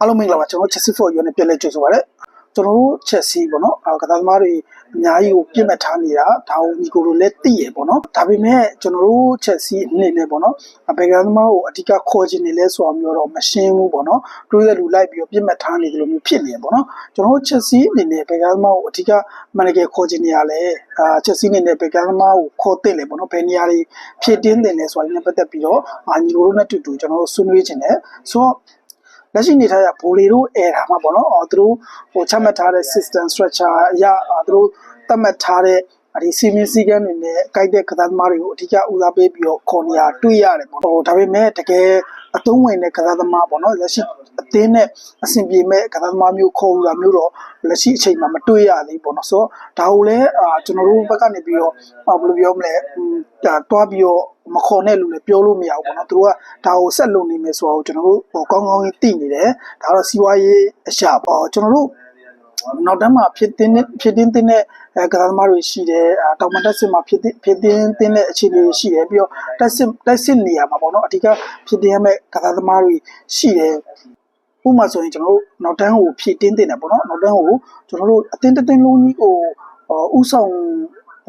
အားလုံးမင်္ဂလာပါကျွန်တော်ချက်စီဖို့ရွေးနေပြည့်လဲကြိုဆိုပါရစေကျွန်တော်တို့ချက်စီပေါ့နော်အာကစားသမားတွေအများကြီးကိုပြစ်မှတ်ထားနေတာဒါကိုညီကိုလိုလည်းသိရပေါ့နော်ဒါပေမဲ့ကျွန်တော်တို့ချက်စီအနေနဲ့ပေါ့နော်အပေကစားသမားကိုအဓိကခေါ်ချင်နေလဲဆိုတာမျိုးတော့မရှင်းဘူးပေါ့နော်တွေးရလူလိုက်ပြီးတော့ပြစ်မှတ်ထားနေတယ်လို့မျိုးဖြစ်နေပေါ့နော်ကျွန်တော်တို့ချက်စီအနေနဲ့ပေကစားသမားကိုအဓိကမန်နေဂျာခေါ်ချင်နေရလဲအာချက်စီအနေနဲ့ပေကစားသမားကိုခေါ်တင်လေပေါ့နော်ဘယ်နေရာတွေဖြစ်တင်းတင်လဲဆိုတာနဲ့ပတ်သက်ပြီးတော့အာညီကိုတို့နဲ့တူတူကျွန်တော်တို့ဆွေးနွေးချင်တယ်ဆိုတော့ လက်ရှိနေထားရဘိုလီတို့အဲတာမှာပေါ့နော်အော်သူတို့ဟိုချမှတ်ထားတဲ့ system structure အရအာသူတို့သတ်မှတ်ထားတဲ့ဒီစီမင်းစည်းကမ်းတွေနဲ့ကြိုက်တဲ့ကစားသမားတွေကိုအဓိကဦးစားပေးပြီးတော့ခေါ်နေရတွေ့ရတယ်ပေါ့ဟိုဒါပေမဲ့တကယ်အသုံးဝင်တဲ့ကစားသမားပေါ့နော်လက်ရှိအသင်းနဲ့အဆင်ပြေမဲ့ကစားသမားမျိုးခေါ်လာမျိုးတော့လက်ရှိအချိန်မှာမတွေ့ရသေးပေါ့နော်ဆိုတော့ဒါကိုလည်းအာကျွန်တော်တို့ဘက်ကနေပြီးတော့ဘယ်လိုပြောမလဲဒါတွားပြီးတော့ မခေါ်နဲ့လို့လည်းပြောလို့မရဘူးပေါ့နော်သူတို့ကဒါကိုဆက်လုပ်နေမယ်ဆိုတာကိုကျွန်တော်တို့ဟိုကောင်းကောင်းသိနေတယ်ဒါတော့စီးပွားရေးအရာပေါ့ကျွန်တော်တို့နောက်တန်းမှာဖြစ်တင်းဖြစ်တင်းတင်းတဲ့အဲကစားသမားတွေရှိတယ်အဲတောင်မတက်စစ်မှာဖြစ်ဖြစ်တင်းတင်းတဲ့အခြေအနေတွေရှိတယ်ပြီးတော့တက်စစ်တက်စစ်နေရာမှာပေါ့နော်အဓိကဖြစ်တင်းရမဲ့ကစားသမားတွေရှိတယ်ဥပမာဆိုရင်ကျွန်တော်တို့နောက်တန်းကိုဖြည့်တင်းတင်တယ်ပေါ့နော်နောက်တန်းကိုကျွန်တော်တို့အတင်းတင်းလုံးကြီးကိုဥဆောင်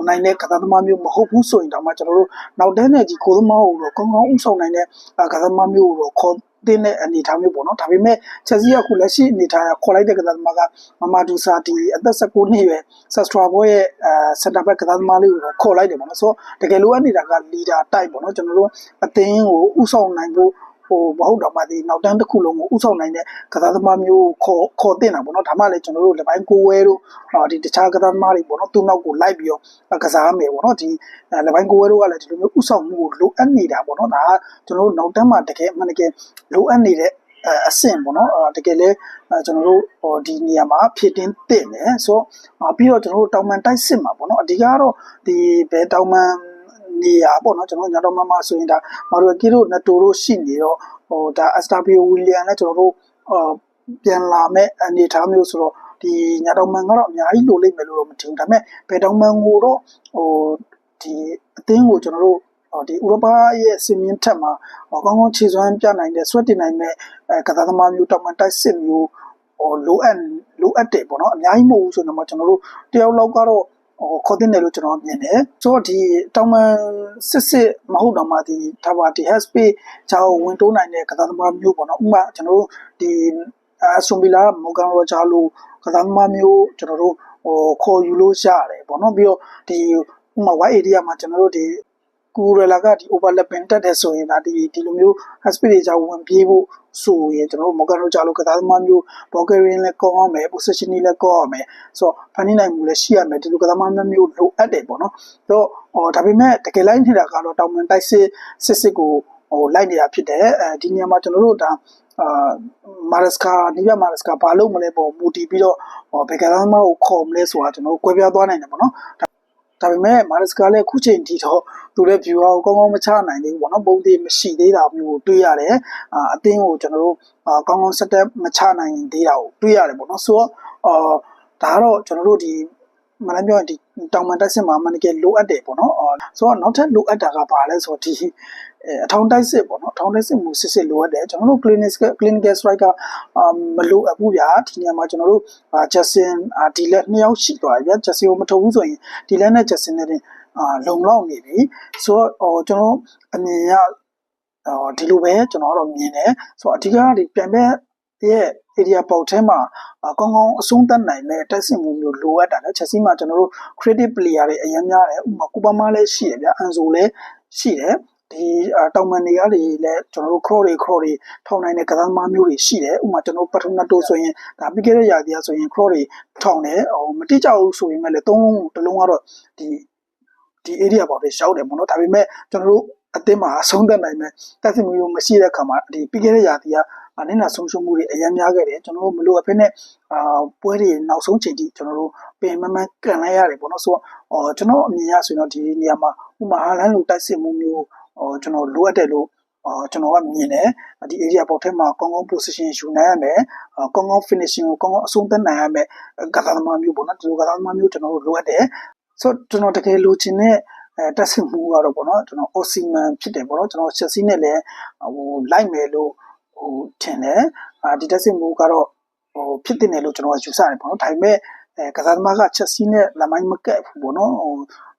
နိုင်တဲ့ကစားသမားမျိုးမဟုတ်ဘူးဆိုရင်တော့မှကျွန်တော်တို့နောက်တန်းနဲ့ဒီကိုသမားကိုတော့ကောင်းကောင်းဥဆောင်နိုင်တဲ့ကစားသမားမျိုးကိုတော့ခေါ်တင်းတဲ့အနေအထားမျိုးပေါ့နော်ဒါပေမဲ့ချက်စီကခုလက်ရှိအနေအထားကခေါ်လိုက်တဲ့ကစားသမားကမမာဒူဆာဒီအသက်19နှစ်ရွယ်ဆက်စထရာဘောရဲ့အဲစင်တာဘက်ကစားသမားလေးကိုခေါ်လိုက်တယ်ပေါ့နော်ဆိုတော့တကယ်လိုအပ်နေတာကလီဒါတိုက်ပေါ့နော်ကျွန်တော်တို့အသင်းကိုဥဆောင်နိုင်ဖို့ ဟိုမဟုတ်တော့မှဒီနောက်တန်းတစ်ခုလုံးကိုဥဆောင်နိုင်တဲ့ကစားသမားမျိုးခေါ်ခေါ်တင်တာပေါ့နော်ဒါမှလည်းကျွန်တော်တို့လက်ပိုင်းကိုဝဲတို့ဒီတခြားကစားသမားတွေပေါ့နော်သူ့နောက်ကိုလိုက်ပြီးတော့ကစားမယ်ပေါ့နော်ဒီလက်ပိုင်းကိုဝဲတို့ကလည်းဒီလိုမျိုးဥဆောင်မှုကိုလိုအပ်နေတာပေါ့နော်ဒါကကျွန်တော်တို့နောက်တန်းမှာတကယ်အမှန်တကယ်လိုအပ်နေတဲ့အဆင့်ပေါ့နော်တကယ်လဲကျွန်တော်တို့ဟိုဒီနေရာမှာဖြစ်တင်းတင်တယ်ဆိုတော့ပြီးတော့ကျွန်တော်တို့တောင်ပန်တိုက်စစ်မှာပေါ့နော်အဓိကတော့ဒီဘယ်တောင်ပန် နေရပေါ့နော်ကျွန်တော်ညာတော်မမဆိုရင်ဒါမာရိုကီတို့နတိုတို့ရှိနေတော့ဟိုဒါအစတာဘီဝီလီယံနဲ့ကျွန်တော်တို့အာပြန်လာမဲ့အနေအထားမျိုးဆိုတော့ဒီညာတော်မန်ကတော့အများကြီးလိုလိမ့်မယ်လို့တော့မထင်ဘူးဒါပေမဲ့ဘယ်တောင်မန်ကိုတော့ဟိုဒီအသင်းကိုကျွန်တော်တို့ဒီဥရောပရဲ့စင်မြင့်ထက်မှာကောင်းကောင်းခြေစွမ်းပြနိုင်တဲ့ဆွတ်တင်နိုင်မဲ့အဲကစားသမားမျိုးတောင်ပန်တိုက်စစ်မျိုးဟိုလိုအပ်လိုအပ်တယ်ပေါ့နော်အများကြီးမဟုတ်ဘူးဆိုတော့ကျွန်တော်တို့တယောက်လောက်ကတော့ ဟိုခေါ်တင်တယ်လို့ကျွန်တော်မြင်တယ်ဆိုတော့ဒီတောင်ပန်စစ်စစ်မဟုတ်တော့မှဒီဒါပါဒီ has space ချောင်းဝင်တိုးနိုင်တဲ့ကစားသမားမျိုးပေါ့နော်ဥပမာကျွန်တော်တို့ဒီအဆွန်ဘီလာမော်ဂန်ရောဂျာလိုကစားသမားမျိုးကျွန်တော်တို့ဟိုခေါ်ယူလို့ရတယ်ပေါ့နော်ပြီးတော့ဒီဥပမာ white area မှာကျွန်တော်တို့ဒီကူရလာကဒီ overlapping တက်တယ်ဆိုရင်ဒါဒီဒီလိုမျိုး aspect တွေကြောင့်ဝင်ပြေးဖို့ ဆိုရင်ကျွန်တော်တို့မော်ဂန်ရိုဂျာလိုကစားသမားမျိုး Bulgarian လည်းကောင်းအောင်မယ် position လည်းကောင်းအောင်မယ်ဆိုတော့ဖန်နေနိုင်မှုလည်းရှိရမယ်ဒီလိုကစားသမားမျိုးလိုအပ်တယ်ပေါ့နော်ဆိုတော့ဟောဒါပေမဲ့တကယ်လိုက်နေတာကတော့တောင်ပန်တိုက်စစ်စစ်စစ်ကိုဟိုလိုက်နေတာဖြစ်တယ်အဲဒီနေရာမှာကျွန်တော်တို့ဒါအာမာရစကာနီးပြမာရစကာဘာလို့မလဲပေါ့မူတည်ပြီးတော့ဘယ်ကစားသမားကိုခေါ်မလဲဆိုတာကျွန်တော်တို့ကွဲပြားသွားနိုင်တယ်ပေါ့နော် ဒါပေမဲ့မာရစကာလည်းခုချိန်ထိတော့သူလည်း viewer ကိုကောင်းကောင်းမချနိုင်သေးဘူးပေါ့နော်ပုံသေးမရှိသေးတာမျိုးကိုတွေ့ရတယ်အာအသင်းကိုကျွန်တော်တို့ကောင်းကောင်း setup မချနိုင်သေးတာကိုတွေ့ရတယ်ပေါ့နော်ဆိုတော့အာဒါကတော့ကျွန်တော်တို့ဒီမလည်းပြောရင်ဒီ တောင်ပန်တက်စစ်မှာမနကယ်လိုအပ်တယ်ပေါ့နော်ဆိုတော့နောက်ထပ်လိုအပ်တာကဘာလဲဆိုတော့ဒီအထောင်တိုက်စစ်ပေါ့နော်အထောင်တိုက်စစ်မှုစစ်စစ်လိုအပ်တယ်ကျွန်တော်တို့ clinical clinical strike ကမလိုအပ်ဘူးဗျာဒီနေရာမှာကျွန်တော်တို့ Justin ဒီလက်နှစ်ယောက်ရှိသွားပြီဗျာ Justin ကိုမထုတ်ဘူးဆိုရင်ဒီလက်နဲ့ Justin နဲ့အာလုံလောက်နေပြီဆိုတော့ကျွန်တော်အမြင်ရဒီလိုပဲကျွန်တော်တော့မြင်တယ်ဆိုတော့အဓိကဒီပြန်ပဲ ရဲ့ area ပေါက်ထဲမှာကောင်းကောင်းအဆုံးသတ်နိုင်မဲ့တက်ဆင်မှုမျိုးလိုအပ်တာလေချက်စီမှာကျွန်တော်တို့ creative player တွေအရင်များတယ်ဥပမာကူပါမားလည်းရှိတယ်ဗျအန်ဆိုလည်းရှိတယ်ဒီတောင်မန်တွေကလေလည်းကျွန်တော်တို့ cross တွေ cross တွေထောင်နိုင်တဲ့ကစားသမားမျိုးတွေရှိတယ်ဥပမာကျွန်တော်ပထမတိုးဆိုရင်ဒါပြီးခဲ့တဲ့ရာသီကဆိုရင် cross တွေထောင်တယ်ဟိုမတိကျဘူးဆိုရင်လည်းသုံးလုံးတစ်လုံးကတော့ဒီဒီ area ပေါ်တွေရှောက်တယ်ပေါ့နော်ဒါပေမဲ့ကျွန်တော်တို့ အသင်းမှာအဆုံးသက်နိုင်မဲ့တက်စီမျိုးမရှိတဲ့ခါမှာဒီပြီးခဲ့တဲ့ရာသီကနင်းနာဆုံးရှုံးမှုတွေအများများခဲ့တယ်ကျွန်တော်တို့မလို့အဖေနဲ့အာပွဲတွေနောက်ဆုံးချိန်ထိကျွန်တော်တို့ပင်မမကန်လိုက်ရတယ်ပေါ့နော်ဆိုတော့ကျွန်တော်အမြင်ရဆိုရင်တော့ဒီနေရာမှာဥမာဟာလန်လိုတိုက်စစ်မှုမျိုးကျွန်တော်လိုအပ်တယ်လို့အော်ကျွန်တော်ကမြင်တယ်ဒီ area ပေါ်ထဲမှာကောင်းကောင်း position ယူနိုင်ရမယ်ကောင်းကောင်း finishing ကိုကောင်းကောင်းအဆုံးသတ်နိုင်ရမယ်ကစားသမားမျိုးပေါ့နော်ဒီလိုကစားသမားမျိုးကျွန်တော်တို့လိုအပ်တယ်ဆိုတော့ကျွန်တော်တကယ်လိုချင်တဲ့ အဲတက်စစ်မှုကတော့ပေါ့နော်ကျွန်တော် Osimhen ဖြစ်တယ်ပေါ့နော်ကျွန်တော် Chelsea နဲ့လည်းဟိုလိုက်မယ်လို့ဟဟိုထင်တယ်အာဒီတက်စစ်မှုကတော့ဟိုဖြစ်တင်တယ်လို့ကျွန်တော်ကယူဆတယ်ပေါ့နော်ဒါပေမဲ့အဲကစားသမားကချက်စီးနဲ့လမိုင်းမကက်ဘူးပေါ့နော်ဟို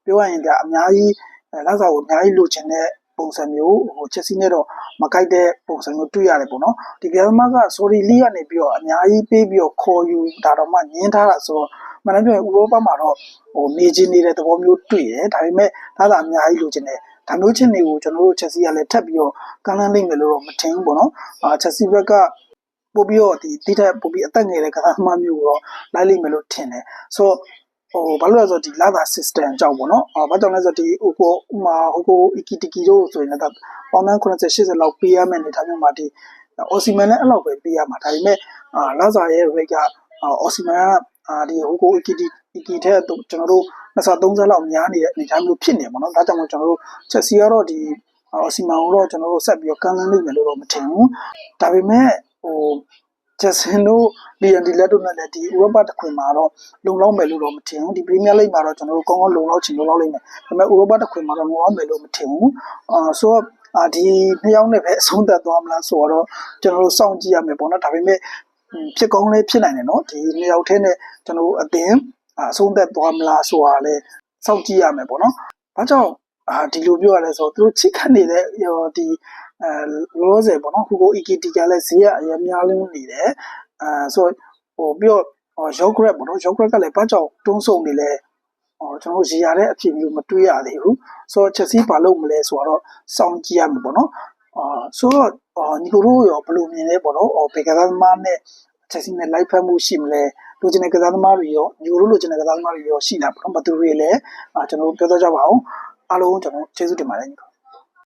ပြောရရင်ဒါအများကြီးအဲလောက်စာကိုအများကြီးလိုချင်တဲ့ပုံစံမျိုးဟိုချက်စီးနဲ့တော့မကိုက်တဲ့ပုံစံမျိုးတွေ့ရတယ်ပေါ့နော်ဒီကစားသမားက sorry လေးကနေပြီးတော့အများကြီးပေးပြီးတော့ခေါ်ယူဒါတော့မှညင်းထားတာဆိုတော့ မနက်ဖြန်ဥရောပမှာတော့ဟိုနေချင်းနေတဲ့သဘောမျိုးတွေ့တယ်ဒါပေမဲ့ဒါသာအများကြီးလိုချင်တယ်ဒါမျိုးချင်းတွေကိုကျွန်တော်တို့ချက်စီကလည်းထပ်ပြီးတော့ကမ်းလှမ်းလိမ့်မယ်လို့တော့မထင်ဘူးပေါ့နော်အာချက်စီဘက်ကပို့ပြီးတော့ဒီတိတက်ပို့ပြီးအသက်ငယ်တဲ့ကစားသမားမျိုးကိုတော့လိုက်လိမ့်မယ်လို့ထင်တယ်ဆိုတော့ဟိုဘာလို့လဲဆိုတော့ဒီလာသာ system အကြောင်းပေါ့နော်အာဘာကြောင့်လဲဆိုတော့ဒီဟိုကိုဥမာဟိုကို ikitiki တို့ဆိုရင်လည်းပေါင်းတန်း90 80လောက်ပေးရမယ်နေထားမျိုးမှာဒီအော်စီမန်လည်းအဲ့လောက်ပဲပေးရမှာဒါပေမဲ့အာလာသာရဲ့ rate ကအော်စီမန်က အာဒီဟိုကို ikiti iki တဲ့ကျွန်တော်တို့နှစ်ဆ30လောက်များနေတဲ့အနေအထားမျိုးဖြစ်နေပါတော့ဒါကြောင့်မို့ကျွန်တော်တို့ချက်စီကတော့ဒီအော်စီမန်ကိုတော့ကျွန်တော်တို့ဆက်ပြီးတော့ကမ်းလှမ်းနိုင်မယ်လို့တော့မထင်ဘူးဒါပေမဲ့ဟိုချက်စင်တို့လီယန်ဒီလက်တို့နဲ့လည်းဒီဥရောပတခွင်မှာတော့လုံလောက်မယ်လို့တော့မထင်ဘူးဒီပရီးမီးယားလိဂ်မှာတော့ကျွန်တော်တို့ကောင်းကောင်းလုံလောက်ချင်လုံလောက်လိမ့်မယ်ဒါပေမဲ့ဥရောပတခွင်မှာတော့လုံလောက်မယ်လို့မထင်ဘူးအာဆိုတော့အာဒီနှစ်ယောက်နဲ့ပဲအဆုံးသတ်သွားမလားဆိုတော့ကျွန်တော်တို့စောင့်ကြည့်ရမယ်ပေါ့နော်ဒါပေမဲ့ ဖြစ်ကောင်းလည်းဖြစ်နိုင်တယ်နော်ဒီနှစ်ယောက်ထဲနဲ့ကျွန်တော်တို့အသင်းအဆုံးသက်သွားမလားဆိုတာလည်းစောင့်ကြည့်ရမယ်ပေါ့နော်။ဘာကြောင့်အာဒီလိုပြောရလဲဆိုတော့သူတို့ချစ်ခတ်နေတဲ့ဒီအဲလောဆယ်ပေါ့နော်ဟူကို EKT ကလည်းဈေးကအများများလုံးနေတယ်။အဲဆိုဟိုပြီးတော့ရော့ဂရက်ပေါ့နော်ရော့ဂရက်ကလည်းဘာကြောင့်တွန်းဆုံနေလဲဟောကျွန်တော်ရေရတဲ့အဖြစ်မျိုးမတွေးရသေးဘူး။ဆိုတော့ချက်စီးဘာလုပ်မလဲဆိုတော့စောင့်ကြည့်ရမယ်ပေါ့နော်။ အာဆိုတော့ညီကိုတို့ရောဘယ်လိုမြင်လဲပေါ့နော်။ဘေကာသမားနဲ့ချက်စီနဲ့လိုက်ဖက်မှုရှိမလဲ။လိုချင်တဲ့ကစားသမားတွေရောညီကိုတို့လိုချင်တဲ့ကစားသမားတွေရောရှိလားပေါ့နော်။ဘယ်သူတွေလဲအာကျွန်တော်တို့ပြောတော့ကြပါအောင်။အားလုံးကျွန်တော်ကျေးဇူးတင်ပါတယ်ညီကို